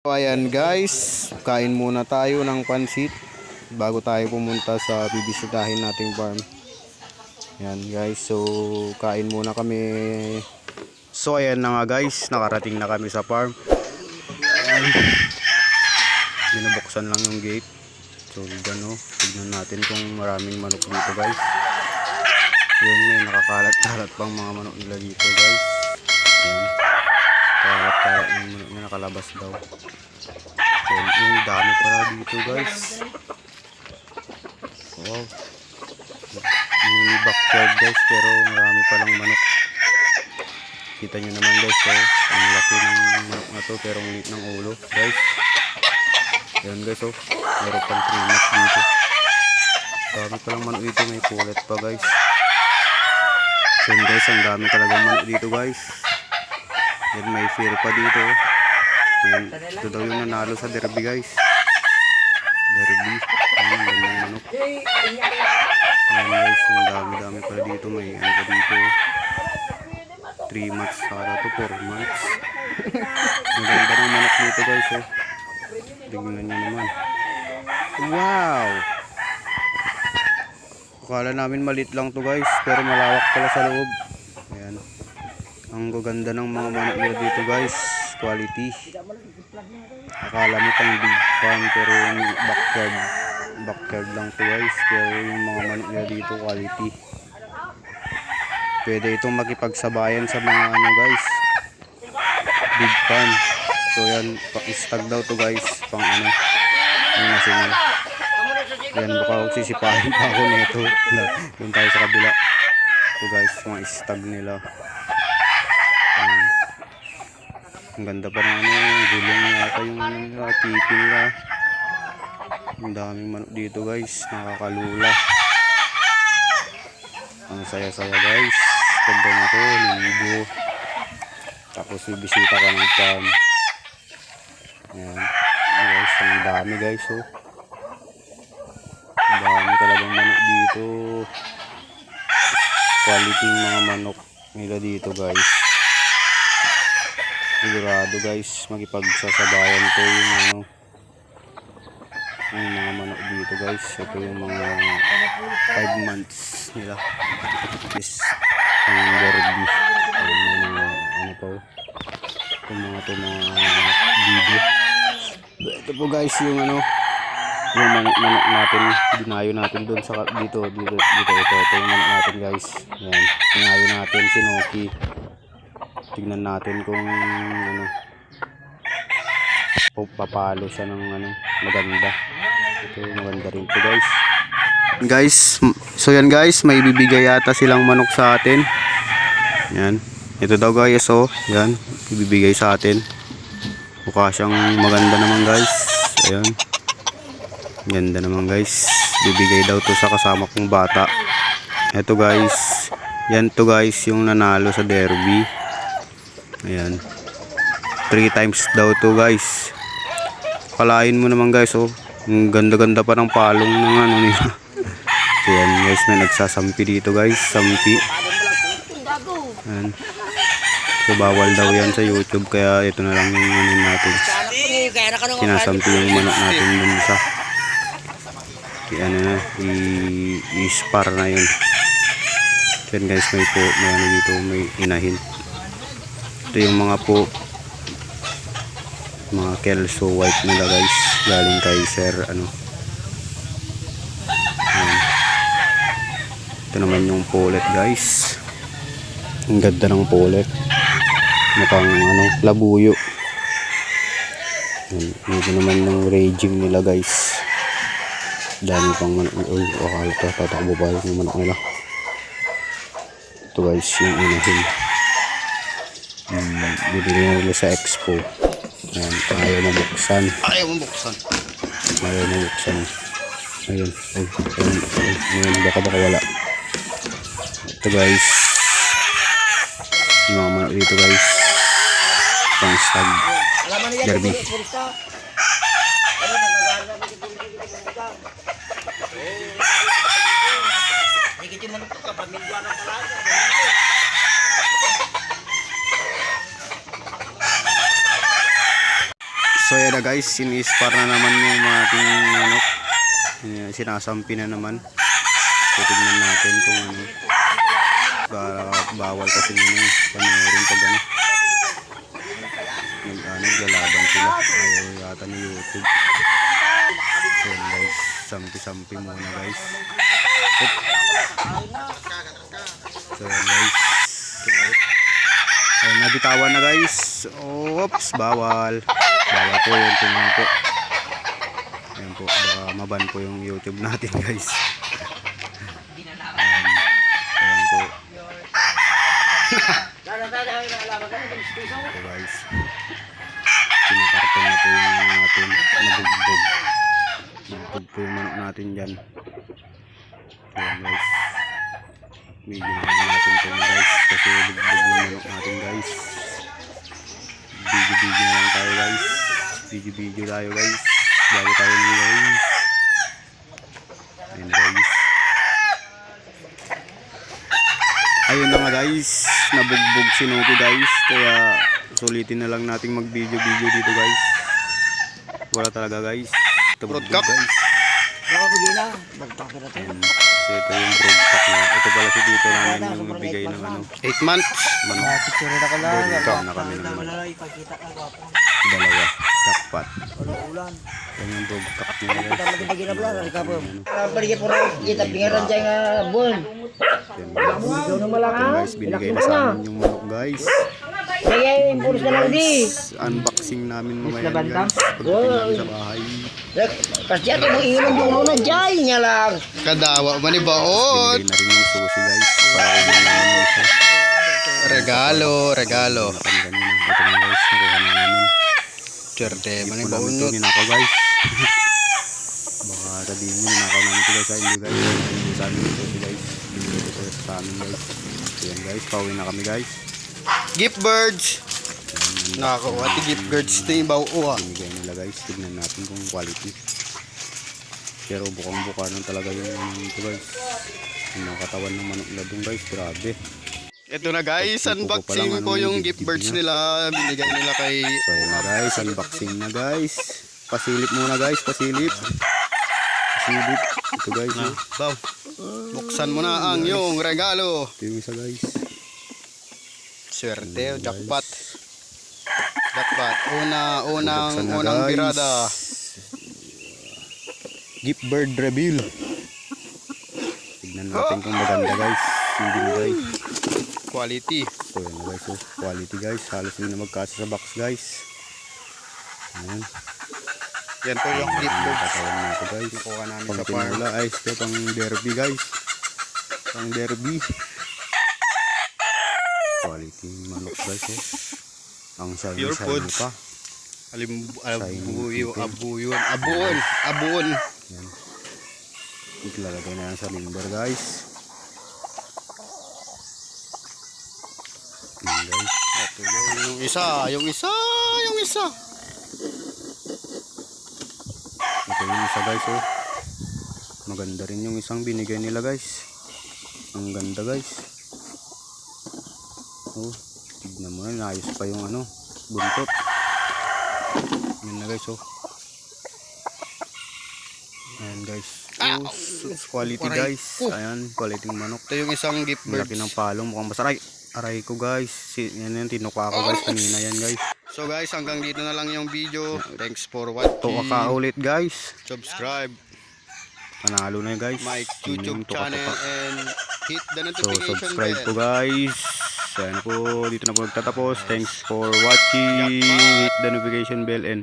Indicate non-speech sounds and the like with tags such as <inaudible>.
So, ayan guys, kain muna tayo ng pansit bago tayo pumunta sa bibisitahin nating farm. Ayan guys, so kain muna kami. So ayan na nga guys, nakarating na kami sa farm. Ayan. Binubuksan lang yung gate. So gano, tignan natin kung maraming manok dito guys. Yun, may nakakalat-kalat pang mga manok nila dito guys. Ayan. Yung manok na nakalabas daw. So, yung dami pala dito guys. Wow. Mini backyard guys pero marami palang manok. Kita nyo naman guys oh. Ang laki ng manok na to pero ang ng ulo guys. Yan guys oh. Meron pang 3 months dito. Dami palang manok dito may pulet pa guys. So guys ang dami talagang manok dito guys. Yan may fear pa dito. Ayan, ito daw yung nanalo sa derby guys. Derby. Ayan, gandang manok. Ayan guys, ang dami-dami pala dito. May ano pa dito. 3 months saka to 4 months. Ang ganda ng manok dito guys oh. Tingnan nyo naman. Wow! Akala namin malit lang to guys, pero malawak pala sa loob. Ang gaganda ng mga manok nila dito guys. Quality. Akala mo pang big farm pero yung backyard backyard lang to guys. Pero yung mga manok nila dito quality. Pwede itong makipagsabayan sa mga ano guys. Big farm. So yan, pa-stag daw to guys. Pang ano, yung nasingil. Yan, baka sisipahin pa ako nito. <laughs> Doon tayo sa kabila. Ito guys, mga stag nila. Ayan. Ang ganda pa ng ano, gulong yata yung ano nila, tipi nila. Ang daming manok dito guys, nakakalula. Ang saya-saya guys. Ganda nito, linggo. Tapos bibisita ka ng farm. Ayan. Guys, ang dami guys oh. Ang dami talagang manok dito. Quality mga manok nila dito guys. Sigurado guys, makipagsasabayan ko yung ano yung mga manok dito guys. Ito yung mga 5 months nila. Is ang derby. Yung mga ano po. Yung mga to mga video. Ito po guys yung ano yung manok, manok natin dinayo natin doon sa dito dito dito ito ito yung manok natin guys yan dinayo natin si Noki tignan natin kung ano papalo siya ng ano maganda. Ito maganda rin to guys. Guys so yan guys may bibigay yata silang manok sa atin. Yan. Ito daw guys oh. Yan ibibigay sa atin. Mukha siyang maganda naman guys. Ayan. Ganda naman guys. Bibigay daw to sa kasama kong bata. Eto guys. Yan to guys yung nanalo sa derby ayan. 3 times daw to guys. Palain mo naman guys oh. Ang ganda ganda pa ng palong ng ano nila. <laughs> So yan guys may nagsasampi dito guys. Sampi. Ayan. So bawal daw yan sa youtube kaya ito na lang yung ano natin. Sinasampi yung manok natin dun sa i ano na i- i-spar na yun. Yan guys may po may ano dito may inahin ito yung mga po. Mga kelso white nila guys. Galing kay sir ano. Ayan. ito naman yung pulet guys. Ang ganda ng pulet. Mukhang ano labuyo. Ito naman yung raging nila guys. Dami pang manok. Uy akala ko tatakbo pa yung manok nila? Ito guys yung inahin hmm, bibili na nila sa expo. Ayan ayaw mabuksan ayaw mabuksan ayaw mabuksan ayun ay, ayun, ayun, ayun baka baka wala. Ito guys. Yung mga manok dito guys. Pang stag derby So yan na guys, sinispar na naman yung ating manok. Yan, Sinasampi na naman. So natin kung ano. Para bawal kasi nyo panoorin pag ano. Nag, ano, naglalaban sila. Ayaw yata ni YouTube. So guys, sampi-sampi muna guys. Oop. So guys. Ayun, nabitawan na guys. Oops, bawal. Bawal po yun. Tingnan po. Ayun po, baka maban po yung YouTube natin <laughs> guys. Ayan, ayan po. So guys. Pinakarton na po yung natin. Nabugbog. Nabugbog po yung manok natin dyan. Ayan guys. Medyo natin po guys. Kasi bugbog yung manok natin guys. Video-video na lang tayo guys. Video-video tayo guys. Bago tayo nyo guys. Ayan guys. Ayun na nga guys. Nabugbog si Nuki guys. Kaya sulitin na lang nating mag-video-video dito guys. Wala talaga guys. Nabugbog guys. Baka na. Magpapira to. Ayan. So ito yung broadcast na. Ito pala si Tito namin yung magbigay ng ano. 8 months. Manok. Picture na ka lang. Broadcast na kami ng manok. Dalawa. Wala ulan. Yan yung broadcast niya guys. Kita magiging na pala. Rika po. Balik po rin. Kita pingaran dyan nga. Ikaw malaki. Yan guys, binigay na sa amin yung manok guys. Kaya yung puros na lang di. Unboxing namin mamaya guys. Pagdating namin sa bahay. Kasi ito mo inom yung muna dyan niya lang. Kadawa man ni Baon. Binigay na rin yung sushi guys. Para kunin namin yung isa. Regalo, regalo. Wala kami kanina. Ito na guys. Nakuha na namin. Terde man Baon. ito ninakaw guys. <laughs> Baka sabihin nyo ninakaw namin ito guys. Inyo guys. Hindi sa amin ito guys. Binigay ito sa amin guys. So yan guys. Pauwi na kami guys. Gift birds. Nakakuha. Ti gift birds. Ni Baon. binigay nila guys. Tignan natin kung quality. Pero bukang buka nang talaga yung ano nito guys. Yung katawan ng manok nila dun guys. Grabe. Ito na guys, unboxing lang, ko ano, yung yung gift birds nila. Binigay nila kay... so yun na guys. Unboxing na guys. Pasilip muna guys. Pasilip. Pasilip. Ito guys oh. Baw, buksan mo na ang yung regalo. ito yung isa guys Swerte, jackpot. Jackpot. Una, unang, na, unang guys. birada. gift bird reveal tignan natin kung maganda guys yung binigay Quality. so yun na guys oh. quality guys halos hindi na magkasa sa box guys ayan Yan po yung gift birds. Katawan na ito guys. Nakuha namin Pang sa tinola ay ito pang derby guys. Pang derby. Quality manok guys oh. Ang shiny Pure shiny foods. pa. Alim, abuyo, abuyon, abuon, abuon. Yan. Ilalagay na yan sa limber guys. Yan guys. Ito yung, yung isa, yung isa, yung isa. Ito yung isa guys oh. Maganda rin yung isang binigay nila guys. Ang ganda guys. Oh, tignan mo na, naayos pa yung ano, buntot. Yan na guys oh. Ayan guys. Oh, quality guys. Ayan, quality manok. Ito yung isang gift birds. laki ng palong, mukhang masarap. Aray ko guys. Si, yan yan, tinuka ko guys kanina yan guys. So guys, hanggang dito na lang yung video. Thanks for watching. Tuka ka ulit guys. Subscribe Panalo na yun guys. my Yun yung YouTube channel and hit the So, notification subscribe bell. po guys. Ayan po, dito na po nagtatapos. Thanks for watching. Hit the notification bell and